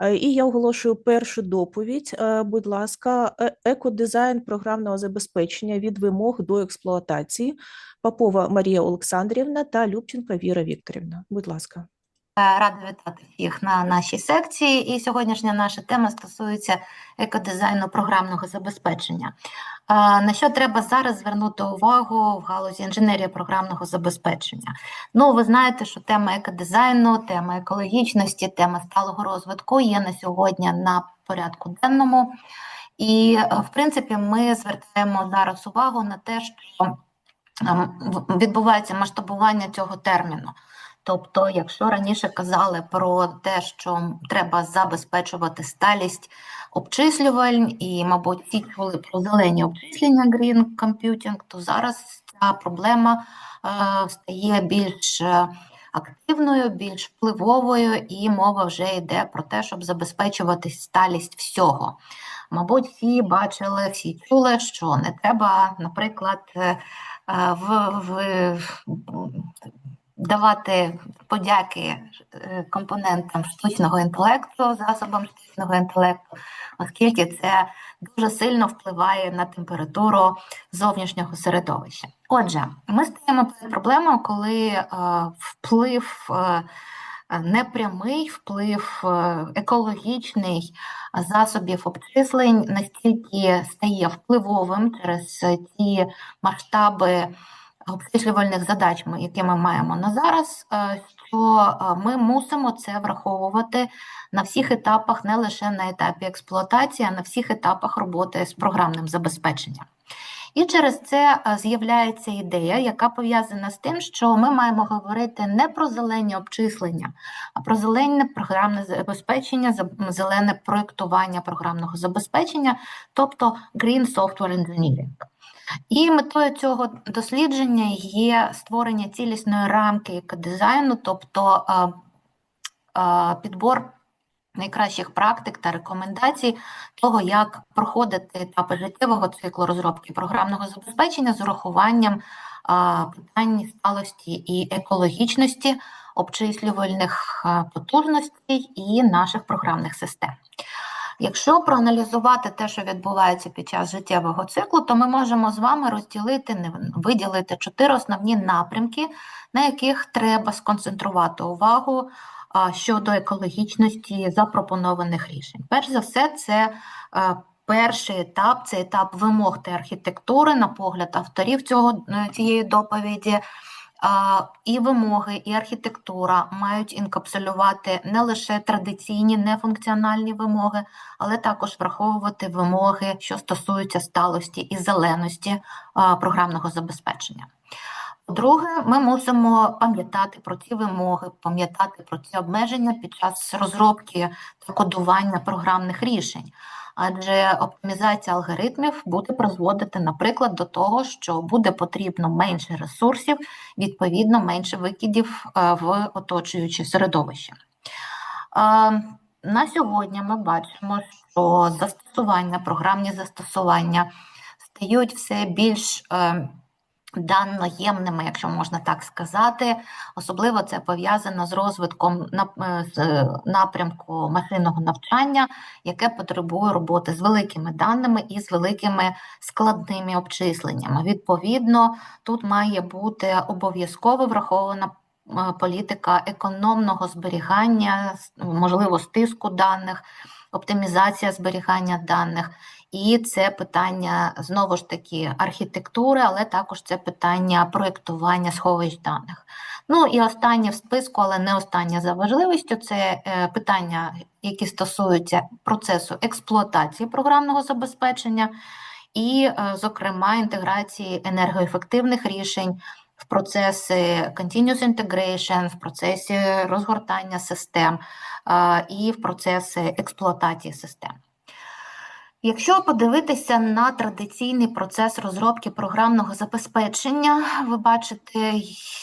Е, І я оголошую першу доповідь. Е, Будь ласка, е- екодизайн програмного забезпечення від вимог до експлуатації. Попова Марія Олександрівна та Любченка Віра Вікторівна. Будь ласка. Е, Рада вітати всіх на нашій секції. І сьогоднішня наша тема стосується екодизайну програмного забезпечення. Е, На що треба зараз звернути увагу в галузі інженерії програмного забезпечення? Ну, ви знаєте, що тема екодизайну, тема екологічності, тема сталого розвитку є на сьогодні на порядку денному. І, е, в принципі, ми звертаємо зараз увагу на те, що ем, відбувається масштабування цього терміну. Тобто, якщо раніше казали про те, що треба забезпечувати сталість обчислювань, і, мабуть, всі чули про зелені обчислення Green Computing, то зараз ця проблема е, стає більш е, активною, більш впливовою, і мова вже йде про те, щоб забезпечувати сталість всього. Мабуть, всі бачили, всі чули, що не треба, наприклад, е, в, в, давати подяки е, компонентам штучного інтелекту, засобам штучного інтелекту, оскільки це дуже сильно впливає на температуру зовнішнього середовища. Отже, ми стаємо перед проблемою, коли е, вплив. е, Непрямий вплив екологічний засобів обчислень настільки стає впливовим через ті масштаби обчислювальних задач, які ми маємо на зараз, е, що е, ми мусимо це враховувати на всіх етапах, не лише на етапі експлуатації, а на всіх етапах роботи з програмним забезпеченням. І через це е, з'являється ідея, яка пов'язана з тим, що ми маємо говорити не про зелені обчислення, а про зелене програмне забезпечення, за- зелене проєктування програмного забезпечення, тобто Green Software Engineering. І метою цього дослідження є створення цілісної рамки екодизайну, тобто е, е, підбор найкращих практик та рекомендацій того, як проходити етапи життєвого циклу розробки програмного забезпечення з урахуванням е, питань сталості і екологічності обчислювальних потужностей і наших програмних систем. Якщо проаналізувати те, що відбувається під час життєвого циклу, то ми можемо з вами розділити, виділити чотири основні напрямки, на яких треба сконцентрувати увагу щодо екологічності запропонованих рішень. Перш за все, це е, перший етап, це етап вимог та архітектури, на погляд авторів цього, е, цієї доповіді. І вимоги, і архітектура мають інкапсулювати не лише традиційні нефункціональні вимоги, але також враховувати вимоги, що стосуються сталості і зеленості програмного забезпечення. По-друге, ми мусимо пам'ятати про ці вимоги, пам'ятати про ці обмеження під час розробки та кодування програмних рішень. Адже оптимізація алгоритмів буде призводити, наприклад, до того, що буде потрібно менше ресурсів, відповідно, менше викидів е, в оточуюче середовище. Е, На сьогодні ми бачимо, що застосування, програмні застосування стають все більш даноємними, якщо можна так сказати. Особливо це пов'язано з розвитком е, е, напрямку машинного навчання, яке потребує роботи з великими даними і з великими складними обчисленнями. Відповідно, тут має бути обов'язково врахована е, політика економного зберігання, можливо, стиску даних, оптимізація зберігання даних. І це питання знову ж таки архітектури, але також це питання проєктування сховищ даних. Ну і останнє в списку, але не останнє за важливістю, це е, питання, які стосуються процесу експлуатації програмного забезпечення, і, е, зокрема, інтеграції енергоефективних рішень в процеси continuous integration, в процесі розгортання систем е, і в процеси експлуатації систем. Якщо подивитися на традиційний процес розробки програмного забезпечення, ви бачите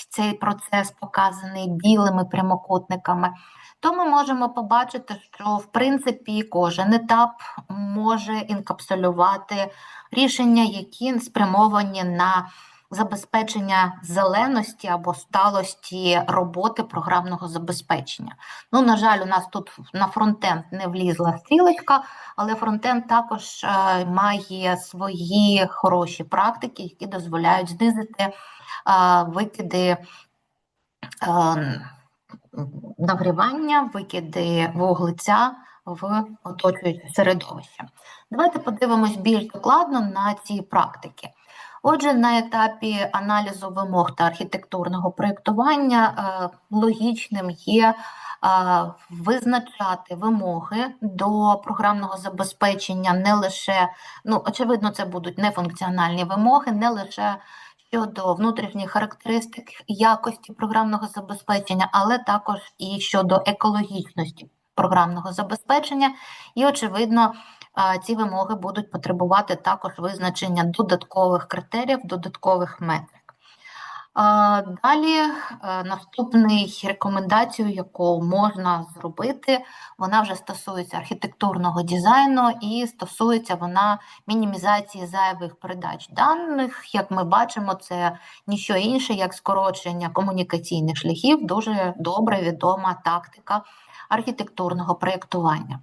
цей процес показаний білими прямокутниками, то ми можемо побачити, що в принципі кожен етап може інкапсулювати рішення, які спрямовані на забезпечення зеленості або сталості роботи програмного забезпечення. Ну, на жаль, у нас тут на фронтенд не влізла стрілочка, але фронтенд також е, має свої хороші практики, які дозволяють знизити е, викиди. е, Нагрівання, викиди вуглеця в оточуюче середовище. Давайте подивимось більш докладно на ці практики. Отже, на етапі аналізу вимог та архітектурного проєктування е, логічним є е, визначати вимоги до програмного забезпечення не лише, ну, очевидно, це будуть нефункціональні вимоги, не лише щодо внутрішніх характеристик якості програмного забезпечення, але також і щодо екологічності програмного забезпечення. І, очевидно, ці вимоги будуть потребувати також визначення додаткових критеріїв, додаткових метрик. Далі е, наступний рекомендацію, яку можна зробити, вона вже стосується архітектурного дизайну і стосується вона мінімізації зайвих передач даних. Як ми бачимо, це ніщо інше, як скорочення комунікаційних шляхів, дуже добре відома тактика архітектурного проєктування.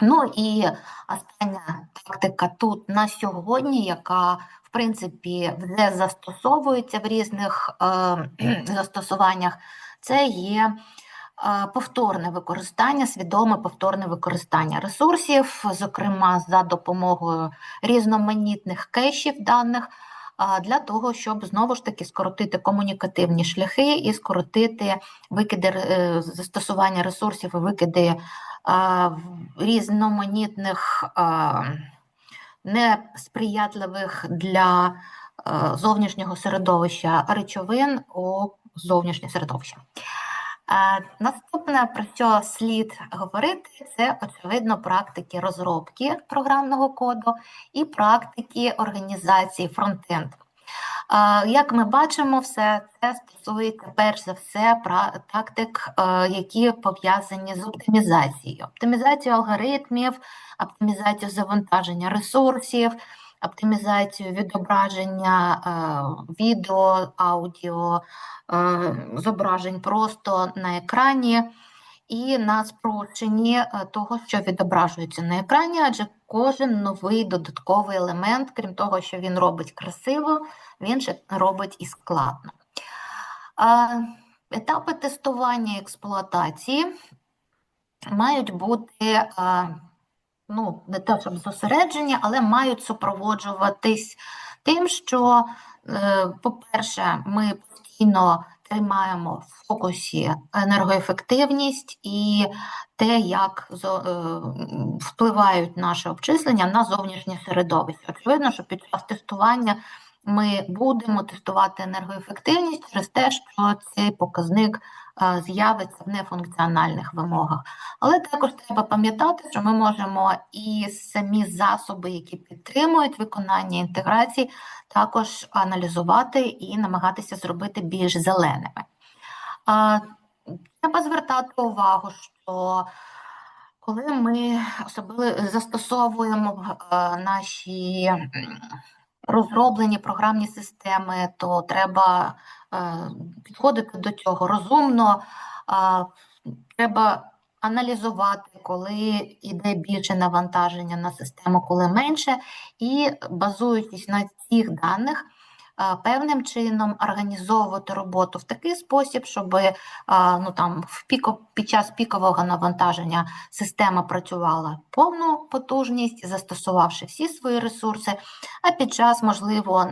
Ну і остання тактика тут на сьогодні, яка в принципі вже застосовується в різних е, застосуваннях, це є е, повторне використання, свідоме повторне використання ресурсів, зокрема за допомогою різноманітних кешів даних. а, Для того, щоб знову ж таки скоротити комунікативні шляхи і скоротити викиди е, застосування ресурсів і викиди різноманітних несприятливих для зовнішнього середовища речовин у зовнішнє середовище. Наступне, про що слід говорити, це очевидно практики розробки програмного коду і практики організації фронтенд. Як ми бачимо, все це стосується перш за все тактик, е, які пов'язані з оптимізацією. Оптимізацію алгоритмів, оптимізацію завантаження ресурсів, оптимізацію відображення е, відео, аудіо, е, зображень просто на екрані. І на спрощенні е, того, що відображується на екрані, адже кожен новий додатковий елемент, крім того, що він робить красиво, він ще робить і складно. Етапи тестування і експлуатації мають бути ну, не те, щоб зосереджені, але мають супроводжуватись тим, що, е, по-перше, ми постійно тримаємо в фокусі енергоефективність і те, як е, впливають наше обчислення на зовнішнє середовище. Очевидно, що під час тестування ми будемо тестувати енергоефективність через те, що цей показник з'явиться в нефункціональних вимогах. Але також треба пам'ятати, що ми можемо і самі засоби, які підтримують виконання інтеграції, також аналізувати і намагатися зробити більш зеленими. Треба звертати увагу, що коли ми особливо застосовуємо е, наші розроблені програмні системи, то треба підходити до цього розумно. Треба аналізувати, коли йде більше навантаження на систему, коли менше, і базуючись на цих даних, певним чином організовувати роботу в такий спосіб, щоб ну, там, в піко, під час пікового навантаження система працювала повну потужність, застосувавши всі свої ресурси, а під час, можливо,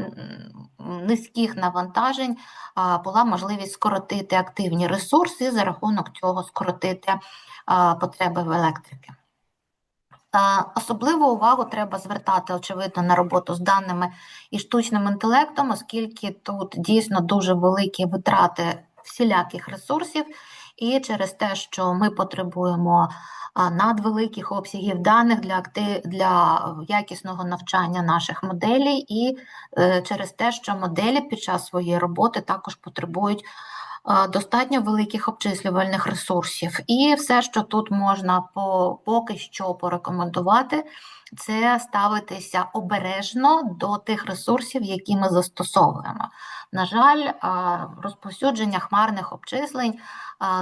низьких навантажень була можливість скоротити активні ресурси за рахунок цього скоротити потреби в електрики. Особливу увагу треба звертати, очевидно, на роботу з даними і штучним інтелектом, оскільки тут дійсно дуже великі витрати всіляких ресурсів, і через те, що ми потребуємо надвеликих обсягів даних для, для якісного навчання наших моделей, і е, через те, що моделі під час своєї роботи також потребують достатньо великих обчислювальних ресурсів. І все, що тут можна по, поки що порекомендувати, це ставитися обережно до тих ресурсів, які ми застосовуємо. На жаль, розповсюдження хмарних обчислень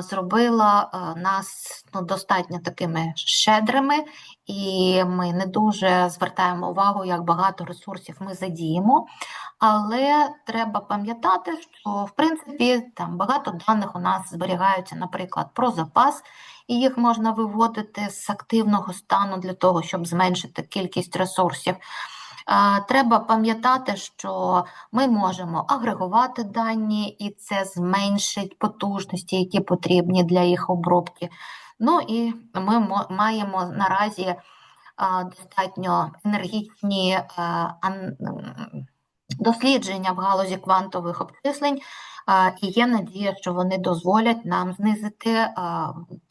зробило нас ну, достатньо такими щедрими, і ми не дуже звертаємо увагу, як багато ресурсів ми задіємо. Але треба пам'ятати, що в принципі там багато даних у нас зберігаються, наприклад, про запас, і їх можна виводити з активного стану для того, щоб зменшити кількість ресурсів. Треба пам'ятати, що ми можемо агрегувати дані, і це зменшить потужності, які потрібні для їх обробки. Ну і ми мо- маємо наразі достатньо енергічні дослідження в галузі квантових обчислень, і є надія, що вони дозволять нам знизити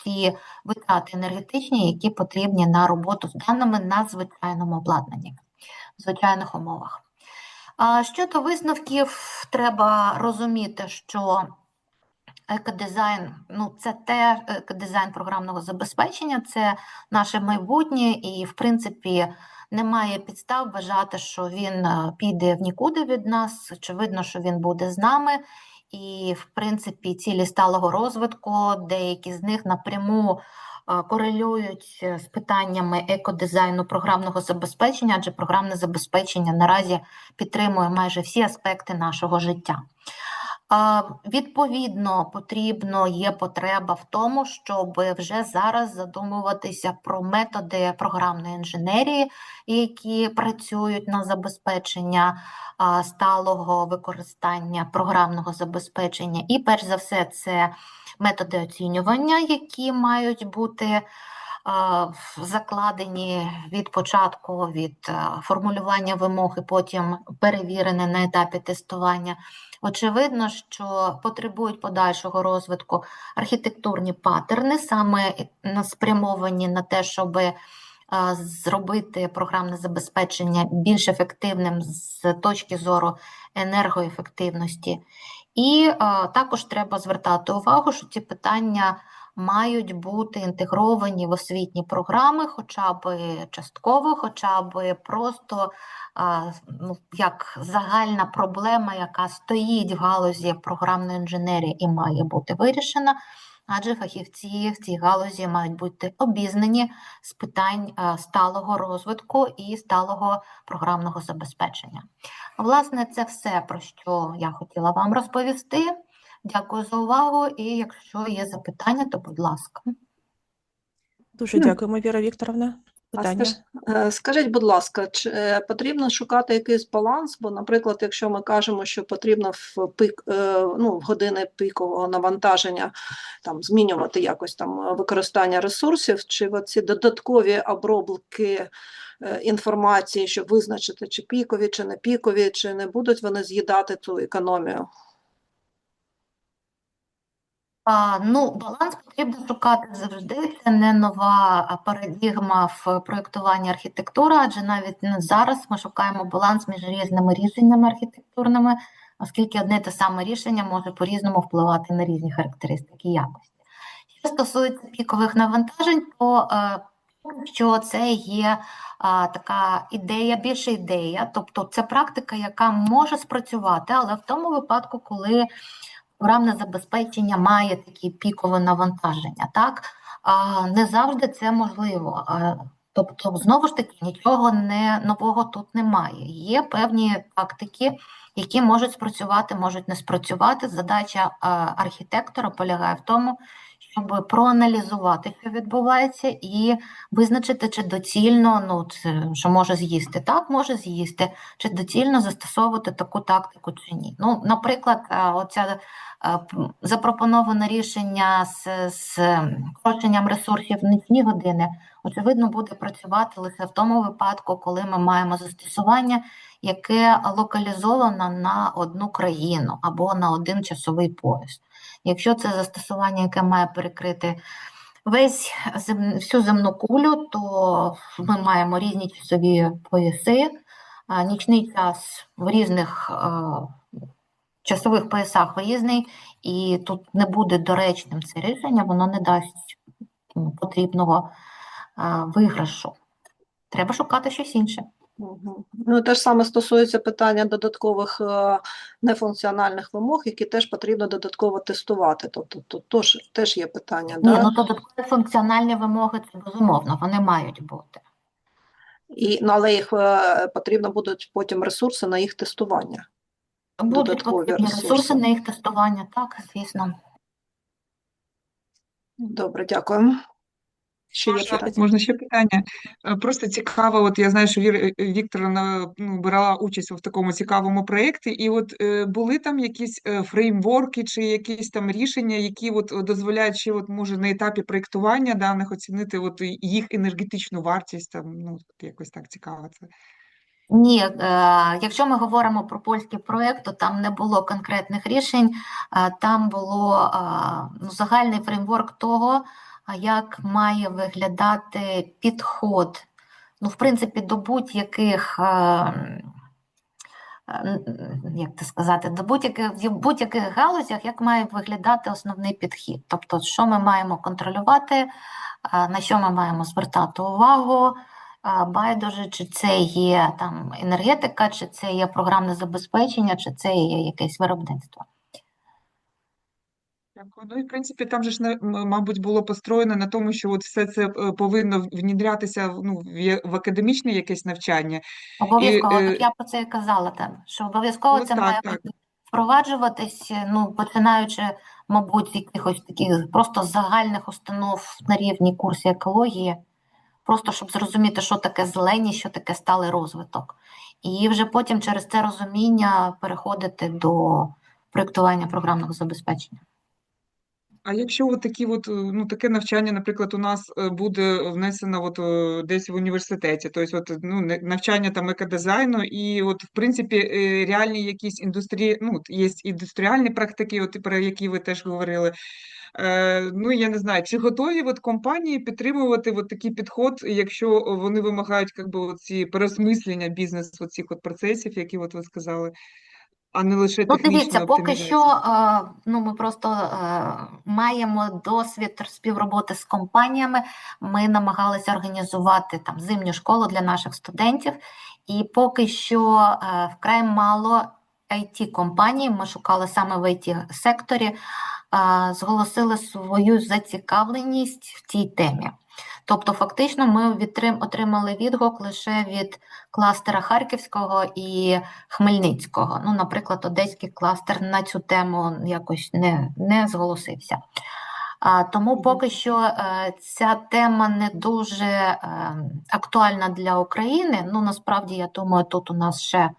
ті витрати енергетичні, які потрібні на роботу з даними на звичайному обладнанні, в звичайних умовах. Щодо висновків, треба розуміти, що екодизайн, ну це те екодизайн програмного забезпечення, це наше майбутнє, і в принципі немає підстав вважати, що він е, піде в нікуди від нас. Очевидно, що він буде з нами. І, в принципі, цілі сталого розвитку, деякі з них напряму е, корелюють е, з питаннями екодизайну програмного забезпечення, адже програмне забезпечення наразі підтримує майже всі аспекти нашого життя. Відповідно, потрібно є потреба в тому, щоб вже зараз задумуватися про методи програмної інженерії, які працюють на забезпечення сталого використання програмного забезпечення. І перш за все, це методи оцінювання, які мають бути закладені від початку, від формулювання вимог і потім перевірені на етапі тестування. Очевидно, що потребують подальшого розвитку архітектурні паттерни, саме спрямовані на те, щоб зробити програмне забезпечення більш ефективним з точки зору енергоефективності. І також треба звертати увагу, що ці питання мають бути інтегровані в освітні програми, хоча б частково, хоча б просто ну, як загальна проблема, яка стоїть в галузі програмної інженерії і має бути вирішена, адже фахівці в цій галузі мають бути обізнані з питань сталого розвитку і сталого програмного забезпечення. Власне, це все, про що я хотіла вам розповісти. Дякую за увагу, і якщо є запитання, то будь ласка. Дуже Ну, дякуємо, Віра Вікторовна. Питання? скаж- е, Скажіть, будь ласка, чи е, потрібно шукати якийсь баланс? Бо, наприклад, якщо ми кажемо, що потрібно в пік, е, ну, в години пікового навантаження там змінювати якось там використання ресурсів, чи ці додаткові обробки інформації, щоб визначити, чи пікові, чи не пікові, чи не будуть вони з'їдати ту економію? А, ну, баланс потрібно шукати завжди. Це не нова парадігма в проєктуванні архітектури, адже навіть не зараз ми шукаємо баланс між різними рішеннями архітектурними, оскільки одне те саме рішення може по-різному впливати на різні характеристики якості. Що стосується пікових навантажень, то е, що це є а, така ідея, більше ідея, тобто це практика, яка може спрацювати, але в тому випадку, коли програмне забезпечення має такі пікове навантаження, так не завжди це можливо. Тобто, знову ж таки, нічого не нового тут немає. Є певні тактики, які можуть спрацювати, можуть не спрацювати. Задача архітектора полягає в тому, щоб проаналізувати, що відбувається, і визначити, чи доцільно, ну це що може з'їсти. Так, може з'їсти, чи доцільно застосовувати таку тактику чи ні. Ну, наприклад, оця а, п- запропоноване рішення з, скороченням ресурсів нічні години, очевидно, буде працювати лише в тому випадку, коли ми маємо застосування, яке локалізовано на одну країну або на один часовий пояс. Якщо це застосування, яке має перекрити весь всю земну кулю, то ми маємо різні часові пояси, нічний час в різних а, часових поясах різний, і тут не буде доречним це рішення, воно не дасть потрібного а, виграшу. Треба шукати щось інше. Ну, і те ж саме стосується питання додаткових е, нефункціональних вимог, які теж потрібно додатково тестувати. Тобто тут теж, теж є питання. Ні, Да? ну додаткові функціональні вимоги це безумовно, вони мають бути. І, ну, але їх е, потрібно будуть потім ресурси на їх тестування. Будуть Додаткові потрібні ресурси ресурси. на їх тестування, так, звісно. Добре, дякую. Ще є Можна, питання? можна ще питання? Е, Просто цікаво, от я знаю, що Віра е, Вікторовна ну, брала участь в такому цікавому проєкті, і от е, були там якісь фреймворки чи якісь там рішення, які от дозволяють ще, от, може, на етапі проєктування даних оцінити от їх енергетичну вартість, там, ну, якось так цікаво це. Ні, е, якщо ми говоримо про польський проєкт, то там не було конкретних рішень, е, там було е, ну, загальний фреймворк того, як має виглядати підход, ну, в принципі, до будь-яких, як це сказати, до будь-яких, будь-яких галузях, як має виглядати основний підхід. Тобто, що ми маємо контролювати, на що ми маємо звертати увагу, Байдуже, чи це є там енергетика, чи це є програмне забезпечення, чи це є якесь виробництво. Дякую. Ну і в принципі там же ж мабуть було построєно на тому, що от все це е, повинно внідрятися ну, в академічне якесь навчання. Обов'язково, е, так я про це і казала там, що обов'язково Ну, це так, має так. впроваджуватись, ну, починаючи, мабуть, з якихось таких просто загальних установ на рівні курсів екології, просто щоб зрозуміти, що таке зеленість, що таке сталий розвиток. І вже потім через це розуміння переходити до проєктування програмного забезпечення. А якщо от такі от, е, ну, таке навчання, наприклад, у нас е, буде внесено от, е, десь в університеті, тобто от, ну, навчання там екодизайну, і от, в принципі, реальні якісь індустрії, ну, є індустріальні практики, от, про які ви теж говорили. Е, ну, я не знаю, чи готові от компанії підтримувати от такий підход, якщо вони вимагають как би, ці переосмислення бізнесу цих от процесів, які от ви сказали, а не лише Ну, дивіться, поки що е, ну, ми просто е, маємо досвід співроботи з компаніями. Ми намагалися організувати там зимню школу для наших студентів, і поки що вкрай мало it компаній ми шукали саме в it секторі, зголосили свою зацікавленість в цій темі. Тобто, фактично, ми отримали відгук лише від кластера Харківського і Хмельницького. Ну, наприклад, одеський кластер на цю тему якось не, не зголосився. А, тому поки що е, ця тема не дуже е, актуальна для України. Ну, насправді, я думаю, тут у нас ще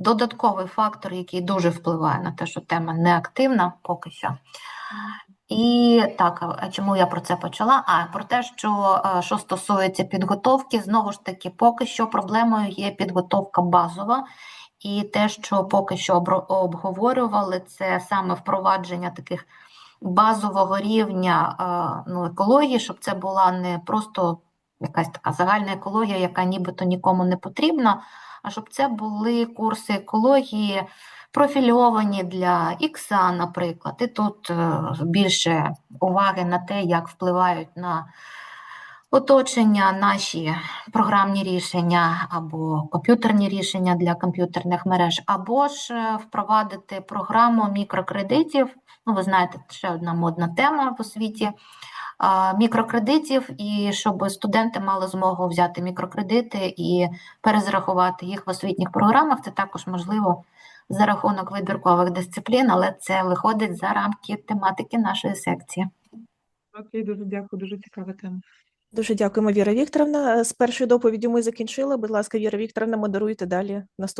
додатковий фактор, який дуже впливає на те, що тема не активна поки що. І так, чому я про це почала? А про те, що, е, що стосується підготовки, знову ж таки, поки що проблемою є підготовка базова, і те, що поки що обговорювали, це саме впровадження таких базового рівня е, ну, екології, щоб це була не просто якась така загальна екологія, яка нібито нікому не потрібна, а щоб це були курси екології профільовані для ікса, наприклад. І тут е, більше уваги на те, як впливають на оточення наші програмні рішення або комп'ютерні рішення для комп'ютерних мереж, або ж е, впровадити програму мікрокредитів. Ну, ви знаєте, ще одна модна тема в освіті. Мікрокредитів, і щоб студенти мали змогу взяти мікрокредити і перезрахувати їх в освітніх програмах. Це також можливо за рахунок вибіркових дисциплін, але це виходить за рамки тематики нашої секції. Окей, дуже дякую, дуже цікава тема. Дуже дякуємо, Віра Вікторовна. З першою доповіддю ми закінчили. Будь ласка, Віра Вікторовна, модеруйте далі наступну.